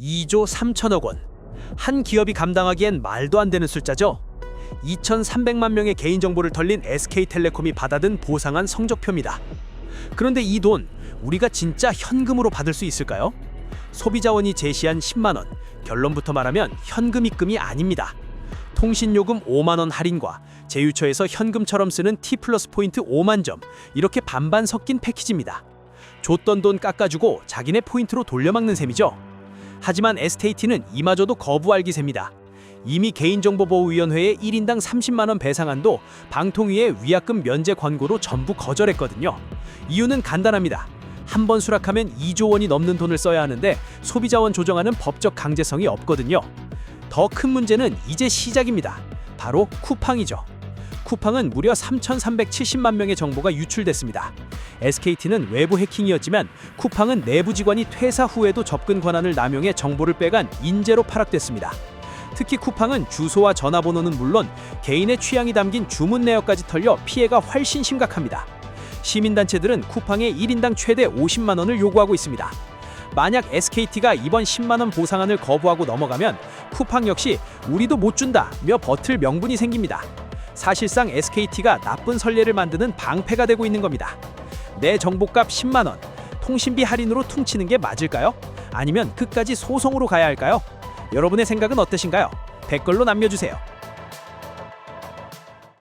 2조 3천억 원. 한 기업이 감당하기엔 말도 안 되는 숫자죠. 2,300만 명의 개인정보를 털린 SK텔레콤이 받아든 보상한 성적표입니다. 그런데 이 돈 우리가 진짜 현금으로 받을 수 있을까요? 소비자원이 제시한 10만 원. 결론부터 말하면 현금 입금이 아닙니다. 통신요금 5만 원 할인과 제휴처에서 현금처럼 쓰는 T 플러스 포인트 5만 점 이렇게 반반 섞인 패키지입니다. 줬던 돈 깎아주고 자기네 포인트로 돌려막는 셈이죠. 하지만 SKT는 이마저도 거부할 기세입니다. 이미 개인정보보호위원회에 1인당 30만 원 배상안도 방통위의 위약금 면제 권고로 전부 거절했거든요. 이유는 간단합니다. 한 번 수락하면 2조 원이 넘는 돈을 써야 하는데 소비자원 조정하는 법적 강제성이 없거든요. 더 큰 문제는 이제 시작입니다. 바로 쿠팡이죠. 쿠팡은 무려 3,370만 명의 정보가 유출됐습니다. SKT는 외부 해킹이었지만 쿠팡은 내부 직원이 퇴사 후에도 접근 권한을 남용해 정보를 빼간 인재로 파악됐습니다. 특히 쿠팡은 주소와 전화번호는 물론 개인의 취향이 담긴 주문 내역까지 털려 피해가 훨씬 심각합니다. 시민단체들은 쿠팡에 1인당 최대 50만 원을 요구하고 있습니다. 만약 SKT가 이번 10만 원 보상안을 거부하고 넘어가면 쿠팡 역시 우리도 못 준다며 버틸 명분이 생깁니다. 사실상 SKT가 나쁜 선례를 만드는 방패가 되고 있는 겁니다. 내 정보값 10만 원, 통신비 할인으로 퉁치는 게 맞을까요? 아니면 끝까지 소송으로 가야 할까요? 여러분의 생각은 어떠신가요? 댓글로 남겨주세요.